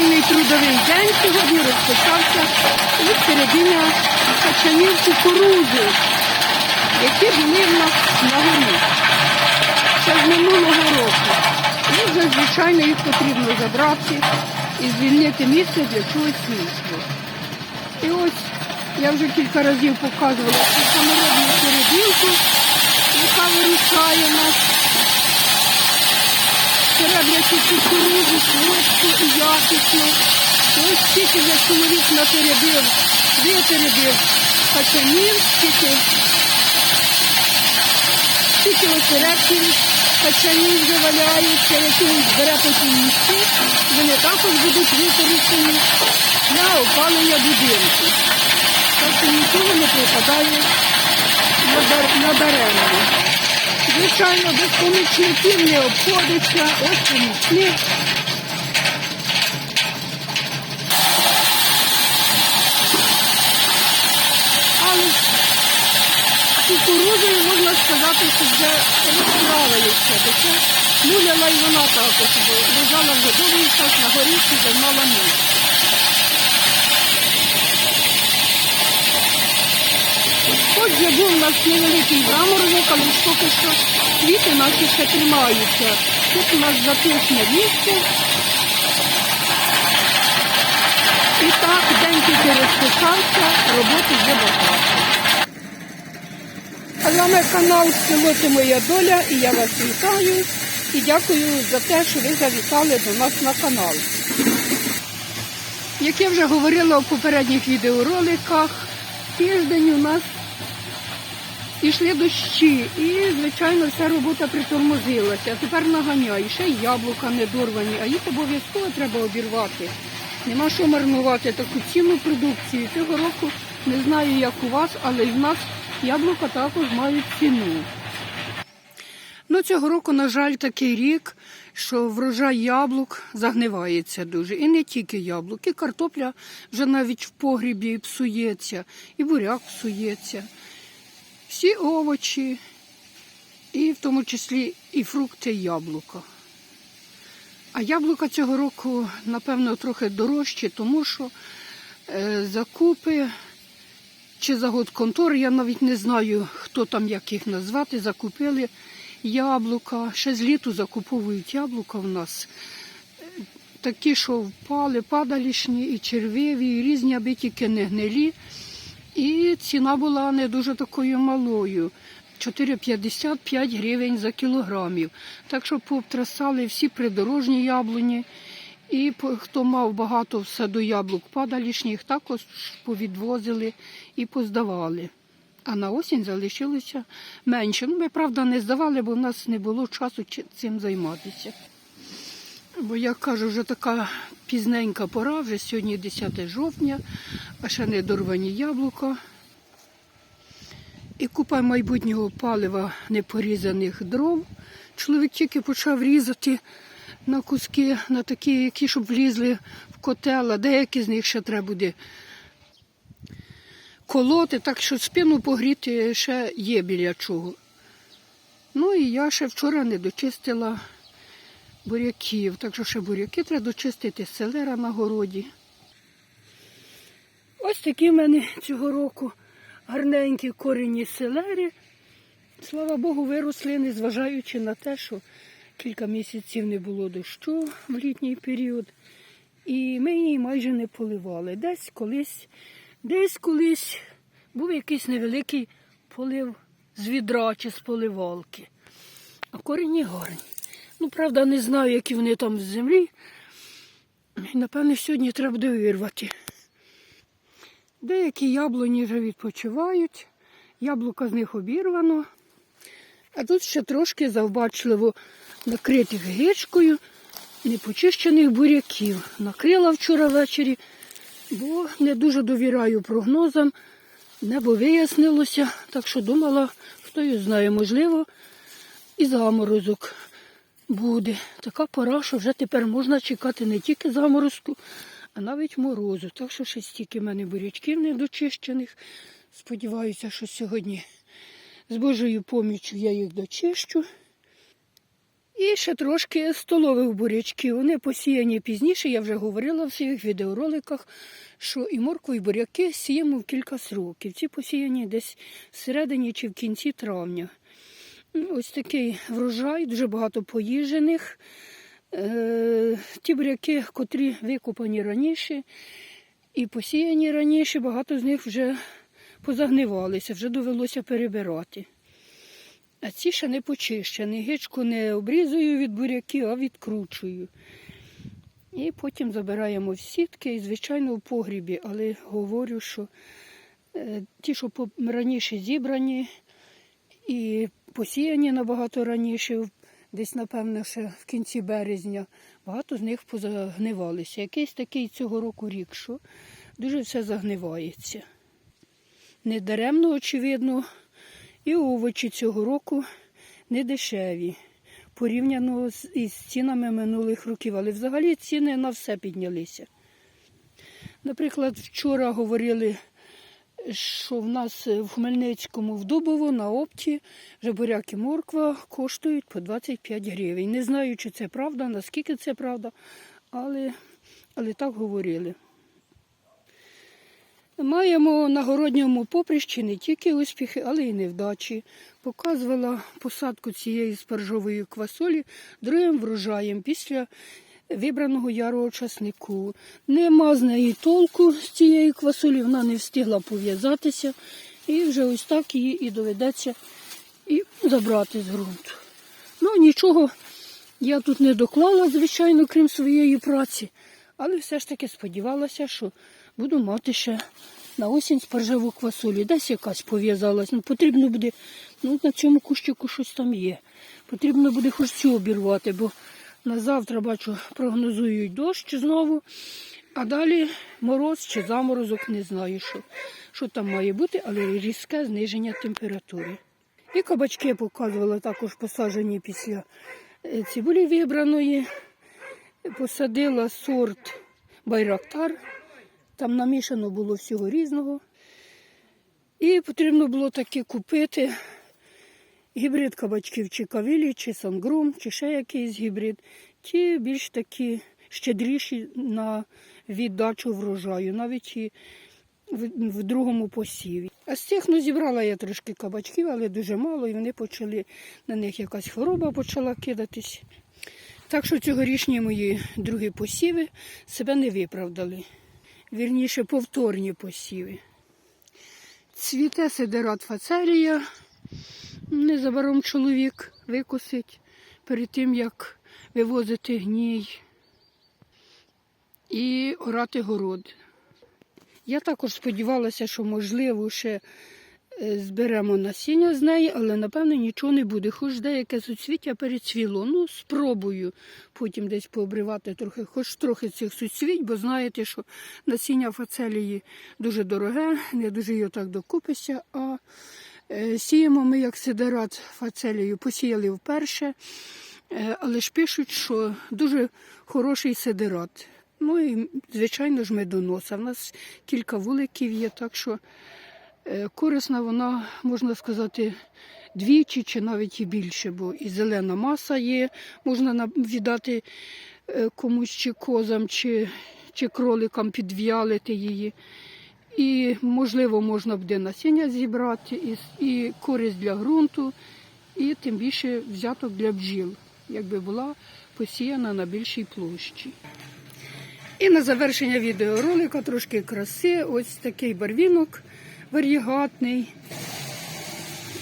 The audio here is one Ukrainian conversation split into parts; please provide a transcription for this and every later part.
звичайний трудовий день сьогодні розпочався від середини качанів кукурузи, які були в нас на горі. Ще з минулого року. І звичайно, їх потрібно забрати і звільнити місце для чогось іншого. І ось я вже кілька разів показувала цю саморобну перебілку, яка вирушає нас переблячи кукурудзу, швидко і якісно. Ось скільки вже чоловік наперебив, виперебив качанів, скільки, скільки операцій качанів вже валяються, які він збере по місці, вони також будуть використані для опалення будинку. Тобто нічого не припадає надар- надаремно. Звичайно, без помічників не обходиться, ось помічник. Але з можна сказати, що вже розправилися. Це муляла і вона також, лежала вже довгий час на горішці, де мала місце. Хоч же був у нас невеликий заморозок, але поки що квіти наші ще тримаються. Тут у нас затишне місце. І так, день тільки розпочався, роботи вже багато. А з вами канал Село це моя доля і я вас вітаю і дякую за те, що ви завітали до нас на канал. Як я вже говорила у попередніх відеороликах, тиждень у нас Пішли дощі і, звичайно, вся робота притормозилася. Тепер наганяй, ще й яблука не дорвані, а їх обов'язково треба обірвати. Нема що марнувати таку цінну продукцію. Цього року не знаю, як у вас, але і в нас яблука також мають ціну. Ну, цього року, на жаль, такий рік, що врожай яблук загнивається дуже. І не тільки яблук, і картопля вже навіть в погрібі псується, і буряк псується всі овочі, і в тому числі і фрукти, і яблука. А яблука цього року, напевно, трохи дорожчі, тому що е, закупи чи загод контори, я навіть не знаю, хто там, як їх назвати, закупили яблука. Ще з літу закуповують яблука в нас. Е, Такі, що впали, падалішні, і червиві, і різні, аби тільки не гнилі. І ціна була не дуже такою малою. 4,55 гривень за кілограмів. Так що пообтрасали всі придорожні яблуні. І хто мав багато в саду яблук падалішніх, також повідвозили і поздавали. А на осінь залишилося менше. Ну, ми, правда, не здавали, бо в нас не було часу цим займатися. Бо я кажу, вже така пізненька пора, вже сьогодні 10 жовтня, а ще не дорвані яблука. І купа майбутнього палива непорізаних дров. Чоловік тільки почав різати на куски, на такі, які щоб влізли в котел, а деякі з них ще треба буде колоти, так що спину погріти ще є біля чого. Ну і я ще вчора не дочистила буряків, так що ще буряки треба дочистити, селера на городі. Ось такі в мене цього року гарненькі корені селери. Слава Богу, виросли, незважаючи на те, що кілька місяців не було дощу в літній період. І ми її майже не поливали. Десь колись, десь колись був якийсь невеликий полив з відра чи з поливалки. А корені гарні. Ну, правда, не знаю, які вони там з землі. І, Напевне, сьогодні треба буде вирвати. Деякі яблуні вже відпочивають, яблука з них обірвано. А тут ще трошки завбачливо накритих гичкою непочищених буряків. Накрила вчора ввечері, бо не дуже довіряю прогнозам. Небо вияснилося, так що думала, хто його знає, можливо, і заморозок буде. Така пора, що вже тепер можна чекати не тільки заморозку, а навіть морозу. Так що ще стільки в мене бурячків недочищених. Сподіваюся, що сьогодні з Божою поміччю я їх дочищу. І ще трошки столових бурячків. Вони посіяні пізніше, я вже говорила в своїх відеороликах, що і моркву, і буряки сіємо в кілька сроків. Ці посіяні десь всередині чи в кінці травня. Ось такий врожай, дуже багато поїжених. Е, ті буряки, котрі викопані раніше і посіяні раніше, багато з них вже позагнивалися, вже довелося перебирати. А ці ще не почищені. Гичку не обрізую від буряків, а відкручую. І потім забираємо в сітки і, звичайно, в погрібі. Але говорю, що е, ті, що раніше зібрані і посіяні набагато раніше, десь, напевно, ще в кінці березня, багато з них позагнивалися. Якийсь такий цього року рік, що дуже все загнивається. Недаремно, очевидно, і овочі цього року не дешеві порівняно із цінами минулих років. Але взагалі ціни на все піднялися. Наприклад, вчора говорили, що в нас в Хмельницькому в Дубово на опті вже буряк і морква коштують по 25 гривень. Не знаю, чи це правда, наскільки це правда, але, але так говорили. Маємо на городньому поприщі не тільки успіхи, але й невдачі. Показувала посадку цієї спаржової квасолі другим врожаєм після вибраного ярого часнику. Нема з неї толку з цієї квасолі, вона не встигла пов'язатися. І вже ось так її і доведеться і забрати з ґрунту. Ну, нічого я тут не доклала, звичайно, крім своєї праці. Але все ж таки сподівалася, що буду мати ще на осінь спаржеву квасолю. Десь якась пов'язалась. Ну, потрібно буде, ну на цьому кущику щось там є. Потрібно буде хоч цю обірвати, бо на завтра, бачу, прогнозують дощ знову. А далі мороз чи заморозок, не знаю, що, що там має бути, але різке зниження температури. І кабачки я показувала також посаджені після е, цибулі вибраної. Посадила сорт Байрактар. Там намішано було всього різного. І потрібно було таки купити гібрид кабачків чи кавілі, чи сангрум, чи ще якийсь гібрид. Ті більш такі щедріші на віддачу врожаю, навіть і в, другому посіві. А з цих ну, зібрала я трошки кабачків, але дуже мало, і вони почали, на них якась хвороба почала кидатись. Так що цьогорічні мої другі посіви себе не виправдали. Вірніше, повторні посіви. Цвіте сидерат фацерія. Незабаром чоловік викосить перед тим, як вивозити гній і орати город. Я також сподівалася, що, можливо, ще е, зберемо насіння з неї, але напевно нічого не буде. Хоч деяке суцвіття перецвіло. Ну, спробую потім десь пообривати трохи, хоч трохи цих суцвіть, бо знаєте, що насіння фацелії дуже дороге, не дуже його так докупися. А сіємо ми як сидерат фацелію, посіяли вперше, е, але ж пишуть, що дуже хороший сидерат. Ну і, звичайно ж, медоноса. У нас кілька вуликів є, так що е, корисна вона, можна сказати, двічі чи навіть і більше, бо і зелена маса є, можна на- віддати е, комусь чи козам, чи, чи кроликам підв'ялити її. І, можливо, можна буде насіння зібрати, і, і користь для ґрунту, і тим більше взяток для бджіл, якби була посіяна на більшій площі. І на завершення відеоролика трошки краси. Ось такий барвінок варігатний.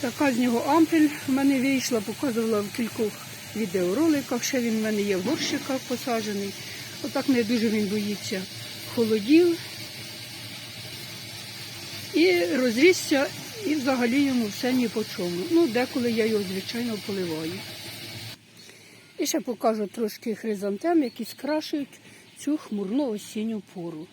Така з нього ампель в мене вийшла, показувала в кількох відеороликах. Ще він в мене є в горщиках посаджений. Отак не дуже він боїться холодів. І розрісся, і взагалі йому все ні по чому. Ну, деколи я його, звичайно, поливаю. І ще покажу трошки хризантем, які скрашують цю хмурну осінню пору.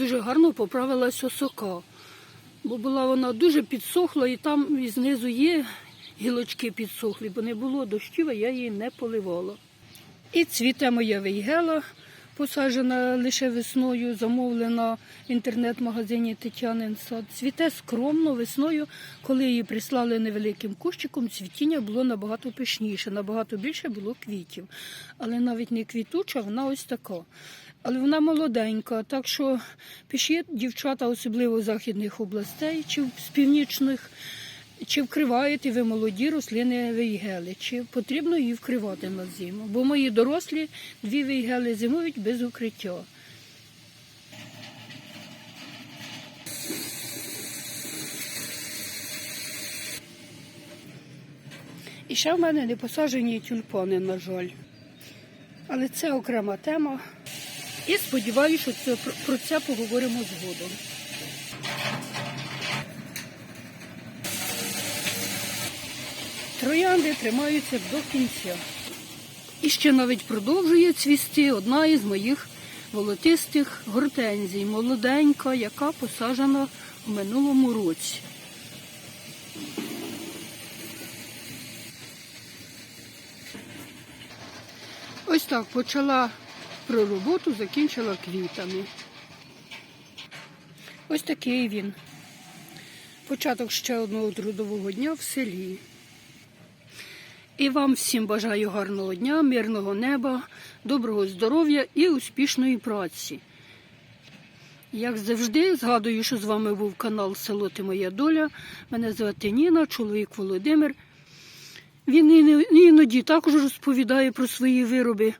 Дуже гарно поправилась осока. Бо була вона дуже підсохла, і там і знизу є гілочки підсохлі, бо не було дощів, а я її не поливала. І цвіте моя вейгела, посаджена лише весною, замовлена в інтернет-магазині Тетянин сад. Цвіте скромно весною, коли її прислали невеликим кущиком, цвітіння було набагато пишніше, набагато більше було квітів. Але навіть не квітуча, вона ось така. Але вона молоденька, так що пишіть дівчата, особливо з західних областей чи з північних, чи вкриваєте ви молоді рослини вейгели, чи потрібно її вкривати на зиму. Бо мої дорослі дві вейгели зимують без укриття. І ще в мене не посаджені тюльпани, на жаль. Але це окрема тема. І сподіваюся, що про це поговоримо згодом. Троянди тримаються до кінця. І ще навіть продовжує цвісти одна із моїх волотистих гортензій, молоденька, яка посаджена в минулому році. Ось так почала про роботу, закінчила квітами. Ось такий він. Початок ще одного трудового дня в селі. І вам всім бажаю гарного дня, мирного неба, доброго здоров'я і успішної праці. Як завжди, згадую, що з вами був канал Село Ти Моя Доля. Мене звати Ніна, чоловік Володимир. Він іноді також розповідає про свої вироби.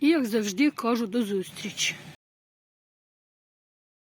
І як завжди кажу до зустрічі.